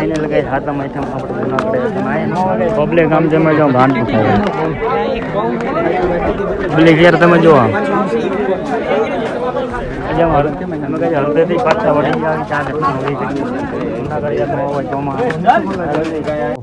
Final કઈ હાથમ item આપણે Junagadh public આમ તમે જો ભાન પબ્લિક યાર તમે જો આમ. આજે આમ હળ- અમે કઈ હળદેથી પાછા વળી ગયા ચા ઘટના હોઈ ગઈ. જુનાગઢ યાર નો હોય ચોમાસું.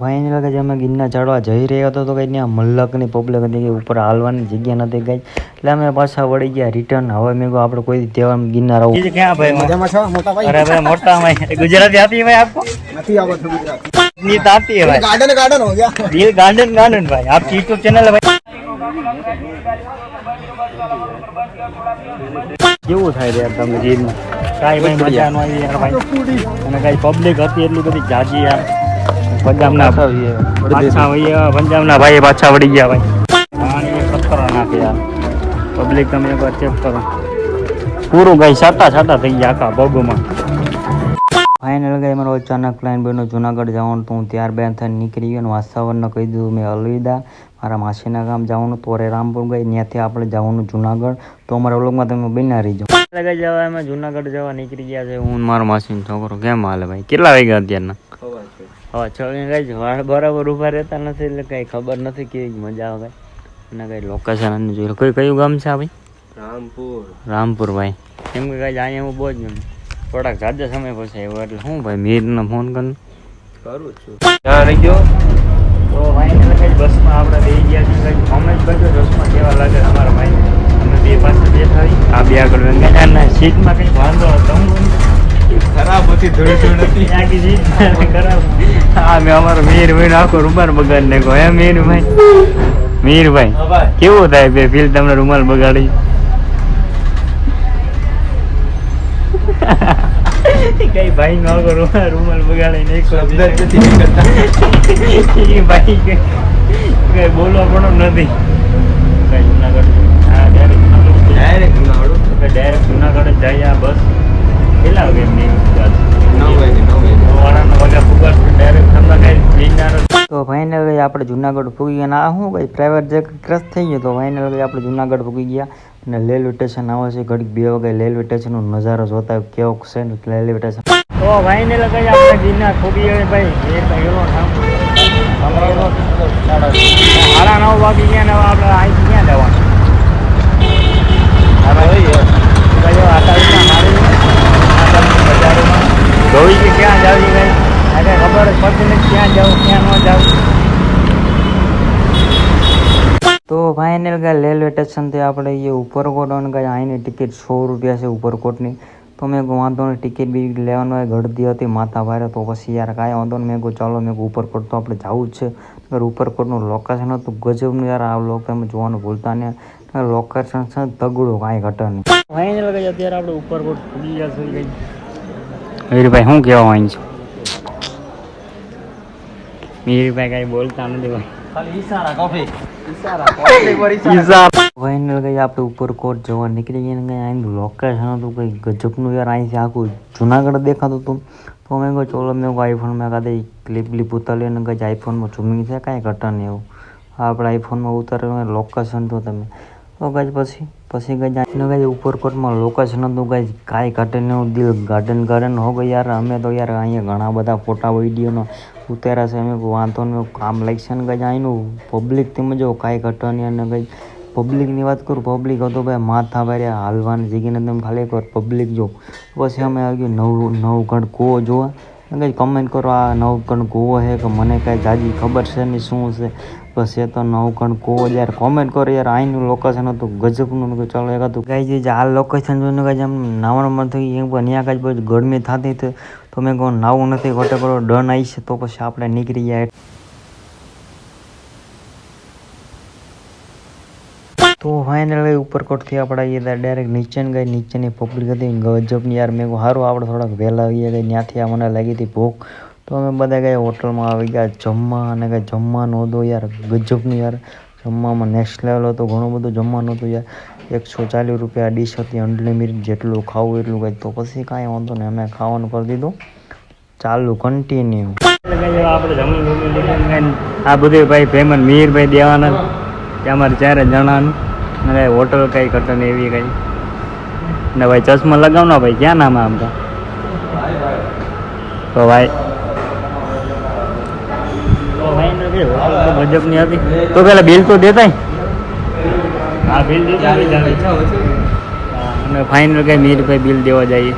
ફાઇનલ કે જે અમે ગિરનાર ચડવા જઈ રહ્યા હતો તો કઈ ત્યાં મલ્લકની પબ્લિક હતી કે ઉપર હાલવાની જગ્યા નથી ગઈ એટલે અમે પાછા વળી ગયા રિટર્ન હવે મેં કહ્યું આપણે કોઈ તહેવાર ગિરનાર આવું ક્યાં ભાઈ મજામાં છો મોટા ભાઈ અરે ભાઈ મોટા ભાઈ ગુજરાતી આતી है भाई आपको નથી આવડતું ગુજરાતી नहीं तो आती है भाई गार्डन गार्डन हो गया ये गार्डन गार्डन भाई आपकी यूट्यूब चैनल है भाई કેવું થાય યાર તમને જીરમાં કાંઈ ભાઈ મજા ન આવી યાર ભાઈ. અને કાંઈ પબ્લિક હતી એટલી બધી જાજી યાર. પંજાબના પાછા વળી આવ્યા, પંજાબના ભાઈ પાછા વળી ગયા ભાઈ. પાણી પથ્થરો નાખે યાર. પબ્લિક તમે એકવાર ચેક કરો. પૂરું ભાઈ છાટા છાટા થઈ ગયા આખા પગમાં ફાઇનલ ગઈ મારો અચાનક પ્લાન બન્યો જુનાગઢ જવાનું તો હું ત્યાર બે થઈને નીકળી ગયો અને વાસ્તાવરને કહી દીધું મેં અલવિદા મારા માસીના ગામ જવાનું તોરે રામપુર ગઈ ત્યાંથી આપણે જવાનું જુનાગઢ. તો અમારા વ્લોગમાં તમે બન્યા રહીજો. ગઈ જવા અમે જુનાગઢ જવા નીકળી ગયા છે. હું મારો માસીનો છોકરો. કેમ હાલે ભાઈ? કેટલા વાગ્યા અત્યારના? હવે છ. કઈ બરાબર ઊભા રહેતા નથી એટલે કઈ ખબર નથી કેવી મજા આવે. અને કઈ લોકેશન જોઈ કયું કોઈ કયું ગામ છે ભાઈ? રામપુર. રામપુર ભાઈ. કેમ કે કાંઈ અહીંયા હું બહુ જ ગમે થોડાક જાજા સમય પછી આવ્યો એટલે શું ભાઈ મીરને ફોન કર. કરું છું. ક્યાં રહી ગયો. તો કઈ બસમાં આપણે બે ગયા છીએ કઈ કોમેન્ટ કરજો બસમાં કેવા લાગે અમારા ભાઈ અમે બે પાસે બેઠા આ બે આગળ સીટમાં કંઈક વાંધો હતો? હું ખરાબ હતી ધૂળ ધૂળ હતી. આખી સીટ ખરાબ હા મેં અમારો મીર ભાઈ આખો રૂમાલ બગાડી નાખ્યો. હે મીરભાઈ? મીરભાઈ હા ભાઈ. કેવું થાય બે ફીલ તમને રૂમાલ બગાડી? કઈ ભાઈ નો કરો રૂમાલ બગાડીને એક શબ્દ નથી નીકળતા. એ ભાઈ કઈ બોલવા પણ નથી. કઈ જુનાગઢ હા direct direct Junagadh. Direct bus. કેટલા વાગે એમની કઈ તો ફાઇનલ આપણે જુનાગઢ પૂગી ગયા અને આ શું ભાઈ પ્રાઇવેટ જે ક્રશ થઈ ગયો તો ફાઇનલ આપણે જુનાગઢ ફૂગી ગયા. અને રેલવે આવે છે, ઘડીક બે વાગે રેલવે સ્ટેશનનો નજારો જોતા કેવો છે ને રેલવે તો ફાઇનલ કઈ આપણે ગિરનાર ખૂબી ગયા ભાઈ, એ પહેલો સાડા નવ વાગી ગયા ને હવે આપણે અહીંથી ક્યાં જવાનું? જોઈ કે ક્યાં જાવી ભાઈ? આજે ખબર પડતી નથી ક્યાં જાવ ક્યાં ન જાવ તો ફાઇનલ કે રેલવે સ્ટેશનથી આપણે એ ઉપરકોટ અને કઈ અહીંની ટિકિટ સો રૂપિયા છે ઉપરકોટની. તો મેં કહું વાંધો નહીં ટિકિટ બી લેવાનું હોય ગળદી હતી માથા ભારે તો પછી યાર કાંઈ વાંધો નહીં. મેં કહું ચાલો મેં ઉપરકોટ તો આપણે જવું જ છે. નકર ઉપરકોટનું લોકેશન હતું ગજબનું યાર આ લોકો તમે જોવાનું ભૂલતા નહીં. લોકેશન છે તગડું કાંઈ ઘટે નહીં. ફાઇનલ કઈ અત્યારે આપણે ઉપરકોટ પૂગી ગયા છે કઈ. મીરભાઈ શું કહેવા માંગ છો? મીરભાઈ કાંઈ બોલતા નથી ભાઈ. ખાલી ઈશારા કોફી ઈશારા કોફી પર ઈશારા. ફાઇનલ કઈ આપણે ઉપરકોટ જવા નીકળી ગયા ને કઈ લોકેશન હતું કંઈ ગજબનું યાર અહીંથી આખું જુનાગઢ દેખાતું હતું. તો મેં કહું ચોલો મેં કહું આઈફોનમાં કાંઈ ક્લિપ બ્લિપ ઉતારી અને કઈ આઈફોનમાં ઝૂમિંગ છે કાંઈ ઘટન નહીં એવું. આપણે આઈફોનમાં ઉતારેલું લોકેશન તો તમે. તો કઈ પછી પછી કઈ જાય કઈ ઉપરકોટમાં લોકેશન હતું કઈ કાંઈ ઘટે નહીં દિલ ગાર્ડન ગાર્ડન હો ગઈ યાર. અમે તો યાર અહીંયા ઘણા બધા ફોટા વિડીયોનો ઉતાર્યા છે. અમે વાંધો કામ લાગશે ને કંઈ અહીંનું પબ્લિક તમે જો કાંઈ ઘટે નહીં અને કંઈ પબ્લિકની વાત કરું પબ્લિક હતો ભાઈ માથા ભર્યા હાલવાની જગ્યાને તમે ખાલી એકવાર પબ્લિક જો. પછી અમે આવી ગયું નવ નવગઢ કૂવો જોવા. કંઈ કમેન્ટ કરો, આ નવગઢ કૂવો છે કે મને કાંઈ જાજી ખબર છે નહીં શું છે? એ તો કણ કો યાર. કોમેન્ટ કરો યાર. આઈનું લોકેશન હતું. ગજબનું મેં ચાલો. એક હતું કાંઈ જે આ લોકેશન જોઈને કાંઈ આમ નાવણમાં થઈ એમ પણ ત્યાં કાંઈ ગરમી થતી તો તો મેં કહું નાવું નથી. ખોટે કરો ડન આવી છે. તો પછી આપણે નીકળી ગયા તો ફાઇનલ ઉપરકોટથી આપણે આવીએ ત્યાં ડાયરેક્ટ નીચે ગઈ. નીચેની પબ્લિક હતી ગજબની યાર. મેં સારું આપણે થોડાક વહેલા આવીએ ગઈ. ત્યાંથી આ મને લાગી હતી ભૂખ. તો અમે બધા ગયા હોટલમાં આવી ગયા, જમવા અને કંઈ જમવાનું હતું યાર, ગજબનું યાર. જમવામાં નેક્સ્ટ લેવલ હતું, ઘણું બધું જમવાનું હતું યાર. એકસો ચાલીસ રૂપિયા ડીશ હતી અનલિમિટેડ જેટલું ખાવું એટલું કંઈ. તો પછી કાંઈ વાંધો નહીં, અમે ખાવાનું કરી દીધું. ચાલુ કન્ટિન્યુ આ બધું ભાઈ પેમેન્ટ મીરભાઈ દેવાના કે અમારે ચારે જણાનું. અને હોટલ કઈ કરતા ને એવી કઈ. ને ભાઈ ચશ્મા લગાવના ભાઈ, ક્યાં નામ આમ તો ભાઈ હોટલ હતી. તો પેલા બિલ તો દેતાય. હા બિલ દેતા હોય ચાલે. અને ફાઇનલ કઈ મીર ભાઈ બિલ દેવા જઈએ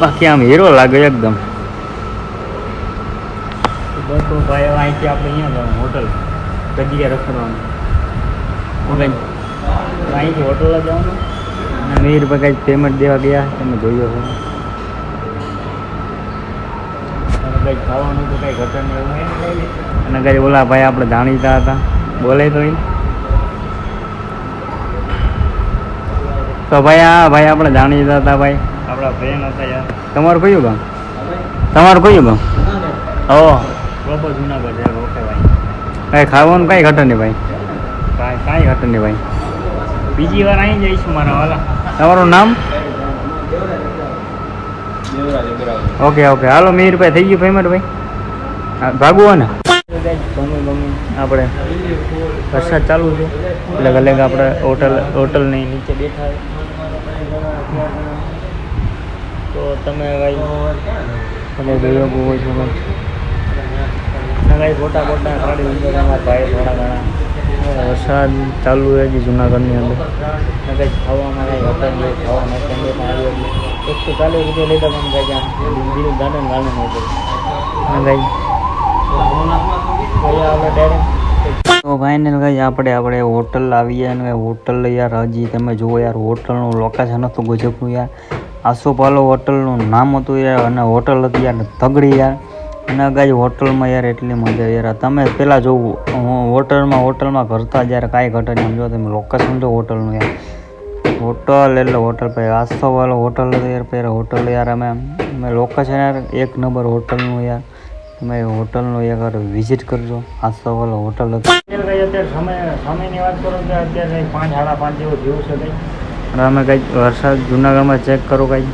બાકી આમ હીરો લાગે એકદમ. બસ તો ભાઈ હવે અહીંથી આપણે અહીંયા જવાનું હોટલ. ગજીયા રખડવાનું. અહીંથી હોટલ જવાનું? અને મીર ભાઈ કાંઈ પેમેન્ટ દેવા ગયા? તમે જોયો છો અને કંઈ ખાવાનું તો કંઈ ઘટે નહીં એવું અને કંઈ ઓલા ભાઈ આપણે જાણીતા હતા. બોલે તો તો ભાઈ આ ભાઈ આપણે જાણીતા હતા ભાઈ. આપણા ફ્રેન્ડ હતા યાર. તમારું કયું ગામ? તમારું કયું ગામ? ઓ પ્રોપર જુનાગઢ છે ઓકે ભાઈ. કાંઈ ખાવાનું કાંઈ ઘટે નહીં ભાઈ. કાંઈ કાંઈ ઘટે નહીં ભાઈ. બીજી વાર અહીં જઈશું મારા વાલા. તમારું નામ? ઓકે ઓકે હાલો મીરભાઈ થઈ ગયું પેમેન્ટ ભાઈ હા, ભાગવું હોય ને ગમે ગમે આપણે વરસાદ ચાલુ છે એટલે ગલે આપણે હોટલ હોટલની નીચે બેઠા છે. તો તમે કઈ તમે જોયો બહુ હોય છો ને કઈ ફોટા ફોટા પાડી અંદર અમારા ભાઈ થોડા ઘણા વરસાદ ચાલુ છે હજી જુનાગઢની અંદર ને કંઈ ખાવામાં કંઈ હોટલ નહીં ખાવા નથી પણ આવી એક તો ચાલીસ રૂપિયા લેતા પણ ભાઈ આમ દિલ ગાર્ડન ગાર્ડન કંઈ તો ફાઇનલ ગાઈ આપણે આપણે હોટલ આવીએ અને હોટલ યાર, હજી તમે જુઓ યાર, હોટલનું લોકેશન હતું ગજબનું યાર. આસોપાલો હોટલનું નામ હતું યાર અને હોટલ હતી યાર તગડી યાર. અને ગાઈ હોટલમાં યાર એટલી મજા યાર. તમે પહેલાં જોવું, હું, હોટલમાં હોટલમાં કરતા જ્યારે કાંઈ ઘટે નહીં. જો તમે લોકેશન જો હોટલનું યાર. હોટલ એટલે હોટલ પછી આસોપાલો હોટલ યાર પહેલાં હોટલ યાર અમે અમે લોકેશન યાર એક નંબર હોટલનું યાર. તમે હોટલનો એકવાર વિઝિટ કરજો. આસોવાલો હોટલ હતો. છે અને અમે કંઈક વરસાદ જુનાગઢમાં ચેક કરો કંઈક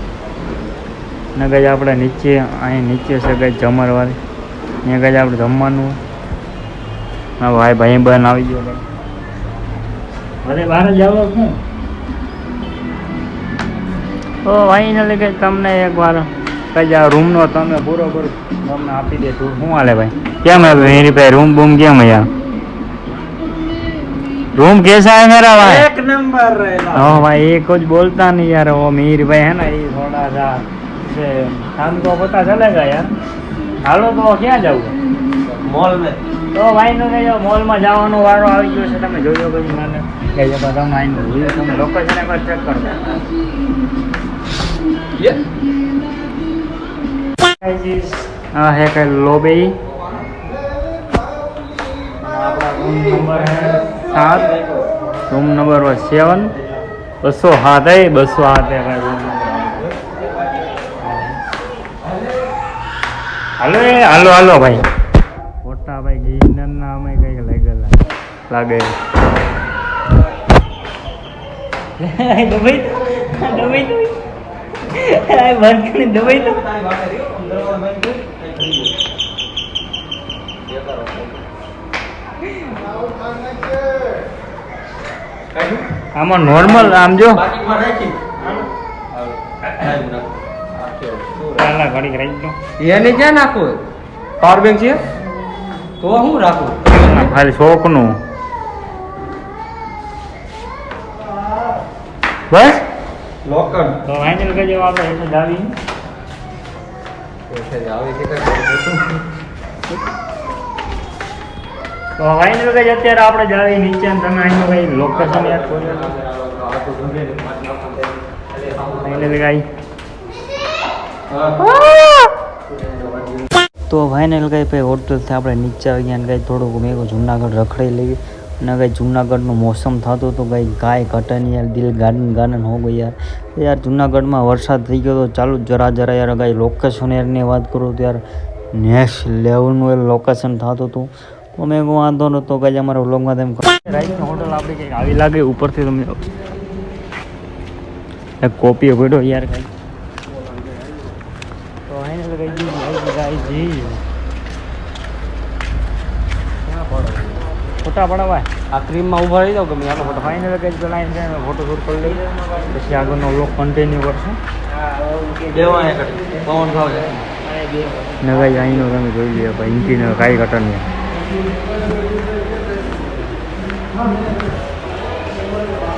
ને કંઈક આપણે નીચે અહીં નીચે છે કંઈક જમરવાળી અહીંયા કંઈક આપણે જમવાનું. ભાઈ ભાઈ બહેન આવી ગયો અરે બહાર જ આવો શું તો ફાઇનલી કંઈક તમને એકવાર કઈ આ રૂમનો તમે પૂરો પૂરો તમને આપી દે શું હાલે ભાઈ કેમ હે મેરી ભાઈ રૂમ બૂમ કેમ યાર रूम कैसा है मेरा भाई एक नंबर रहेगा ओ भाई ये कुछ बोलता नहीं यार वो मीर भाई है ना ये थोड़ा सा से हमको पता चलेगा यार હાલો તો ક્યાં જવું मॉल में તો ભાઈ નો કહેજો મોલમાં જવાનો વારો આવી ગયો છે તમે જોજો પછી મને કહેજો પણ તમે આવીને જોયું તમે લોકેશન એકવાર ચેક કરો આ હે કે લોબી સાત રૂમ નંબર સેવન બસો હાથ હાથે બસો હાથે હાલો એ હાલો હાલો ભાઈ. મોટા ભાઈ ગિરનારના અમે કંઈક લાગેલા. લાગે. ડબાઈ બંધ કરી દબાઈ તો આમાં નોર્મલ આમ જો. એને ક્યાં નાખવું પાવર બેંક છે? તો હું રાખું? ખાલી શોખનું બસ? લોકર તો ફાઇનલ કરજો આપણે એટલે આવી. તો ફાઇનલ કરજો અત્યારે આપણે જાવી નીચે તમે અહીં કઈ લોકેશન યાદ ખોલો ફાઇનલ ગાઈ. તો ફાઇનલ કઈ ભાઈ હોટલથી આપણે નીચે આવી ગયા કંઈ થોડુંક મેં જુનાગઢ રખડાઈ લેવી અને કંઈ જુનાગઢનું મોસમ થતું હતું કંઈ ગાય ઘટન યાર દિલ ગાર્ડન ગાર્ડન હો ગઈ યાર. તો યાર જુનાગઢમાં વરસાદ થઈ ગયો તો ચાલુ જ જરા જરા યાર કંઈ લોકેશન યારની વાત કરું તો યાર નેક્સ્ટ લેવલનું એ લોકેશન થતું હતું. તો મેં કહું વાંધો નહોતો કંઈ અમારા વ્લોગમાં તેમ રાઈટની હોટલ આપણી કંઈક આવી લાગે ઉપરથી તમે એક કોપી પડ્યો યાર કંઈ. તો અહીં જી ગાઈ ફોટા પડાવાય આ ક્રીમમાં ઊભા રહી જાવ ગમે ચાલો ફોટો ફાઇનલ કઈ પેલા એને ફોટો શૂટ કરી લઈએ પછી આગળનો વ્લોગ કન્ટિન્યુ કરશું. પવન ને કઈ અહીંનો તમે જોઈ લે ભાઈ ઇન્ટિરિયર કાંઈ ઘટન નહીં.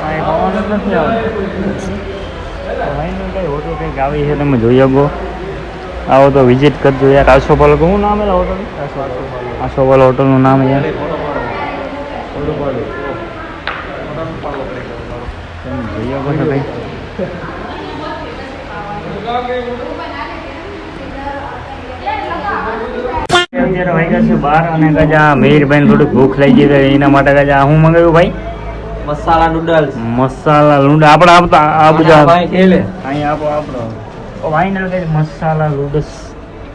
કાંઈ ખાવાનું જ નથી આવતું. કઈ હોટલ કંઈક આવી છે તમે જોઈ શકો. આવો તો વિઝિટ કરજો યાર. આસોપાલ શું નામ હોટલ આસોપાલ હોટલનું નામ યાર તમે જોઈ શકો છો કંઈ અત્યારે વાગ્યા છે બાર અને કદાચ આ મેહીરભાઈને ભૂખ લાગી ગઈ તો એના માટે કદાચ હું મંગાવ્યું ભાઈ? મસાલા નૂડલ્સ મસાલા લૂંડ આપણે આપતા આ બધા અહીં આપો આપણો ફાઇનલ કઈ મસાલા લૂડસ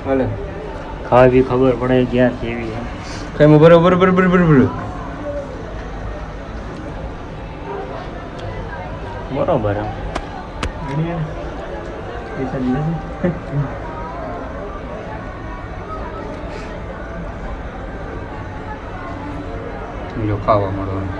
ભલે ખાવી ખબર પડે ક્યાં કેવી છે. કઈ બરોબર બરોબર બરોબર બરોબર એમ. જો ખાવા મળવાનું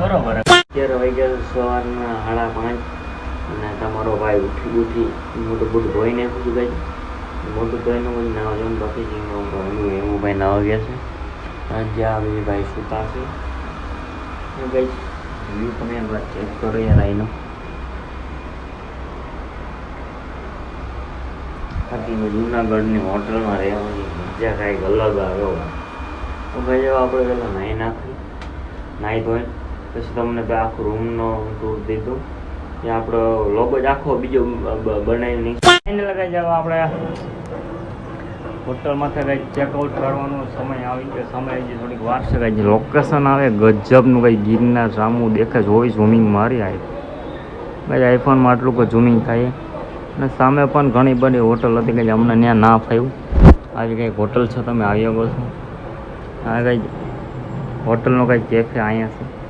બરોબર અત્યારે વાગ્યા છે સવારના સાડા પાંચ અને તમારો ભાઈ ઉઠી ઉઠી મોટું બધું ધોઈ નાખ્યું ગઈ. મોટું ધોઈને બધું નાવા જવાનું, બાકી જઈને ભાઈનું ભાઈ એનું ભાઈ નાવા ગયા છે. અને જ્યાં આવી ભાઈ સૂતા છે ભાઈ વ્યૂ તમે એકવાર ચેક કરો યાર આઈનો. બાકી જુનાગઢની હોટલમાં રહેવાની મજા કાંઈક અલગ આવ્યો તો ભાઈ આપણે પહેલાં નાહી નાખી નાહી ધોઈ. પછી તમને આખો રૂમનો ટૂર દીધો ત્યાં આપણો લોગો જ આખો બીજો બ- બ- બનાવી નહીં એને લગાવી જાવ આપણે હોટલમાંથી કંઈક ચેકઆઉટ કરવાનો સમય આવી ગયો. સમય હજી થોડીક વાર છે. કંઈ લોકેશન આવે ગજબનું કંઈ ગીરના સામું દેખાય જોઈ ઝૂમિંગ મારી આવી ભાઈ આઈફોનમાં આટલું કોઈ ઝૂમિંગ થાય? અને સામે પણ ઘણી બધી હોટલ હતી કે અમને ત્યાં ના ફાવ્યું આવી કંઈક હોટલ છે તમે આવી શકો છો. આ કંઈ હોટલનો કંઈ કેફે અહીંયા છે.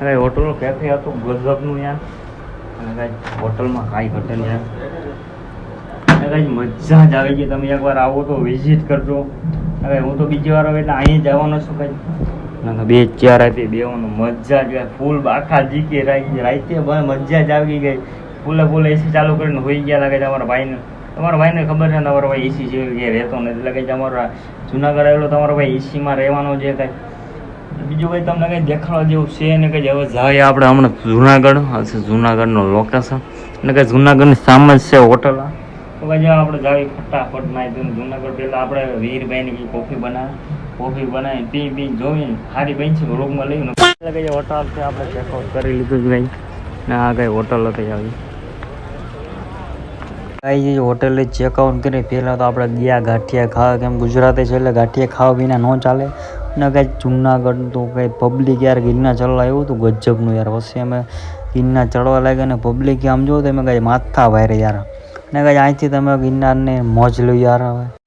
કંઈ હોટલનું કેફે હતું, ગજબનું યાર. અને કાંઈ હોટલમાં કાંઈ ઘટન યાર. અને કાંઈ મજા જ આવી ગઈ. તમે એકવાર આવો તો વિઝિટ કરજો. હવે હું તો બીજી વાર આવે એટલે અહીં જવાનો છું કંઈ બે ચાર આપી, બેવાનું મજા જ ફૂલ આખા જીકી રાતે મજા જ આવી ગઈ. ફૂલે ફૂલે એસી ચાલુ કરીને હોઈ ગયા લાગે તમારા ભાઈને. તમારા ભાઈને ખબર છે ને, તમારો ભાઈ એસી જેવી રહેતો નથી. એટલે કે તમારા જુનાગઢ આવેલો તમારો ભાઈ એસીમાં રહેવાનો છે કાંઈ બીજું કંઈ તમને કંઈ દેખાડવા જેવું છે ને કંઈ હવે જાય આપણે હમણાં જુનાગઢ આ છે જુનાગઢનું લોકેશન અને કંઈ જુનાગઢની સામે જ છે હોટલ તો ભાઈ આપણે જાવી ફટાફટ નાઈ જુનાગઢ પહેલાં આપણે વીરભાઈની કંઈ કોફી બનાવે કોફી બનાવી પી પી જોઈ સારી બની છે રૂમમાં લઈને એટલે હોટલ છે? આપણે ચેકઆઉટ કરી લીધું જ ભાઈ. ને આ કઈ હોટલ હતી આવી. કાંઈ જે હોટલે ચેકઆઉટ કરી પહેલાં તો આપણે ગયા ગાંઠિયા ખાવા કેમ ગુજરાતી છે એટલે ગાંઠિયા ખાવા વિના ન ચાલે. ને કાંઈ જુનાગઢ તો કાંઈ પબ્લિક યાર ગિરનાર ચડવા એવું હતું, ગજબનું યાર. પછી અમે ગિરનાર ચડવા લાગ્યા ને પબ્લિક આમ જોવો તો એમ કાંઈ માથા વાયરે યાર. ને કાંઈ અહીંથી તમે ગિરનારને મોજ લો યાર હવે.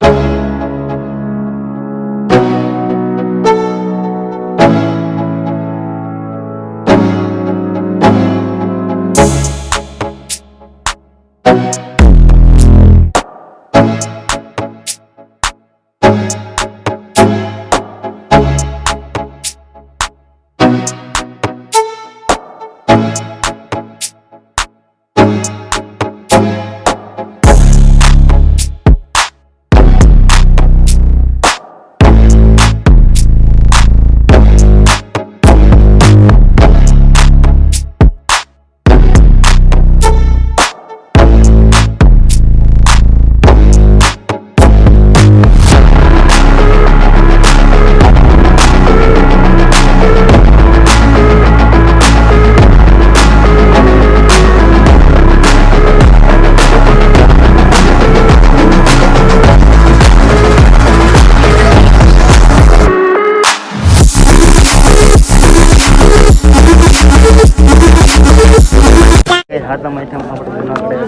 હાથમ આઈટમ આપણે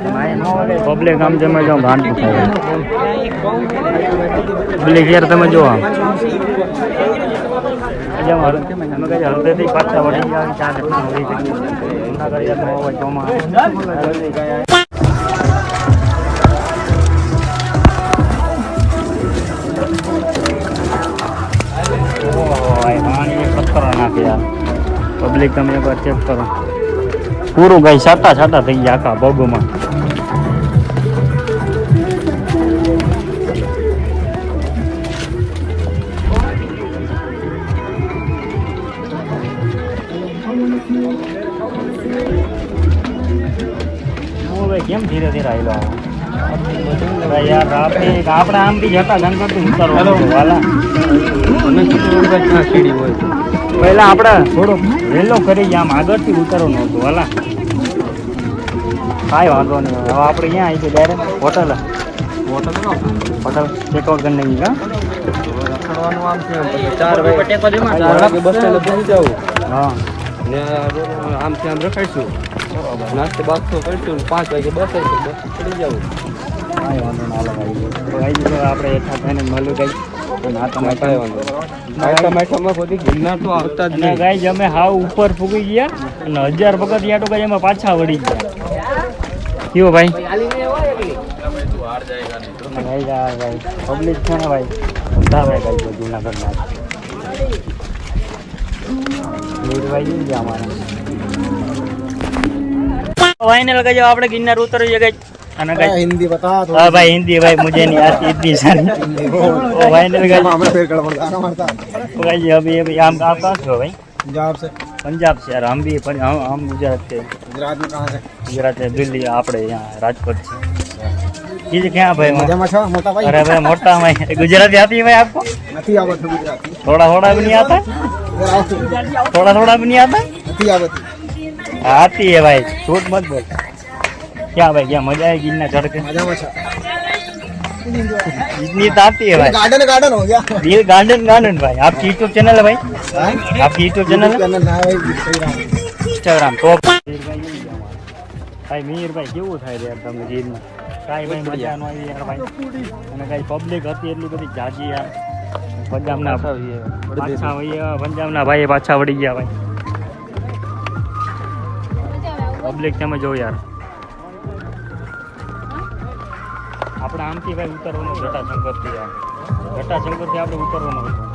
જુનાગઢ પબ્લિક આમ તમે જો ભાન પબ્લિક યાર તમે જો આમ. હળદેથી પાછા વળી ગયા ચા ઘટના હોય છે. જુનાગઢ યાર હોય ચોમાં પબ્લિક તમે એકવાર ચેક કરો. પૂરું ગાય સાતા છાટા થઈ ગયા આખા પગમાં કેમ ધીરે ધીરે આવેલો યાર, આપણે આપણે આમથી જતા જંગલથી ઉતારો વાલા. સીડી હોય પહેલા આપણે થોડો વહેલો કરી આમ આગળથી ઉતારો હતું હાલા. કાંઈ વાંધો નહીં. હવે આપણે અહીંયા આવી direct hotel hotel hotel checkout કરી નહીં છે હા. આમથી આમ રખાઈશું. નાસ્તો બાસ્તો કરીશું પાંચ વાગે બસ આવી બસ ચડી જવું. કાંઈ વાંધો ના હાલો. ભાઈ તો આવી ગયું આપણે એઠા થઈને મળ્યું કાંઈ. ગાય અમે હાવ ઉપર ફૂગી ગયા અને હજાર વખત ત્યાં તો એમાં પાછા વળી ગયા. કયો ભાઈ? ભાઈ બધા ભાઈ જુનાગઢના. ફાઇનલ કહેજો ગિરનાર ઉતરી જગ્યાએ हिंदी बता तो हाँ भाई हिंदी भाई मुझे नहीं आती इतनी सारी ओ फाइनल का हमें फिर गड़बड़ गाना मारता भाई जी अभी अभी हम आप कहाँ से हो भाई पंजाब से पंजाब से यार हम भी पर हम हम गुजरात के गुजरात में कहाँ से गुजरात से दिल्ली આપણે यहाँ રાજકોટ से ये क्या भाई मजा में छो मोटा भाई अरे भाई मोटा भाई गुजराती आती है भाई आपको नहीं आवत है गुजराती थोड़ा थोड़ा भी नहीं आता इधर आओ तो थोड़ा थोड़ा भी नहीं आता नहीं आवत आती है भाई झूठ मत बोल क्या भाई क्या मजा है गिरना चढ़ के मजा में छो इतनी तो आती है भाई गार्डन गार्डन हो गया ये गार्डन गार्डन भाई आपकी यूट्यूब चैनल है भाई हाँ? आपकी यूट्यूब चैनल है चैनल ना भाई सही रहा ઇન્સ્ટાગ્રામ તો ભાઈ મીરભાઈ કેવું થાય છે યાર તમને ગીરમાં કાંઈ ભાઈ મજા ન આવી યાર ભાઈ અને કાંઈ પબ્લિક હતી એટલી બધી જાજી યાર પંજાબના પાછા વળી પંજાબના ભાઈ પાછા વળી ગયા ભાઈ પબ્લિક તમે જો યાર આમથી ભાઈ ઉતરવાનું જટાશંકરથી યાર જટાશંકરથી આપણે ઉતરવાનું હતું.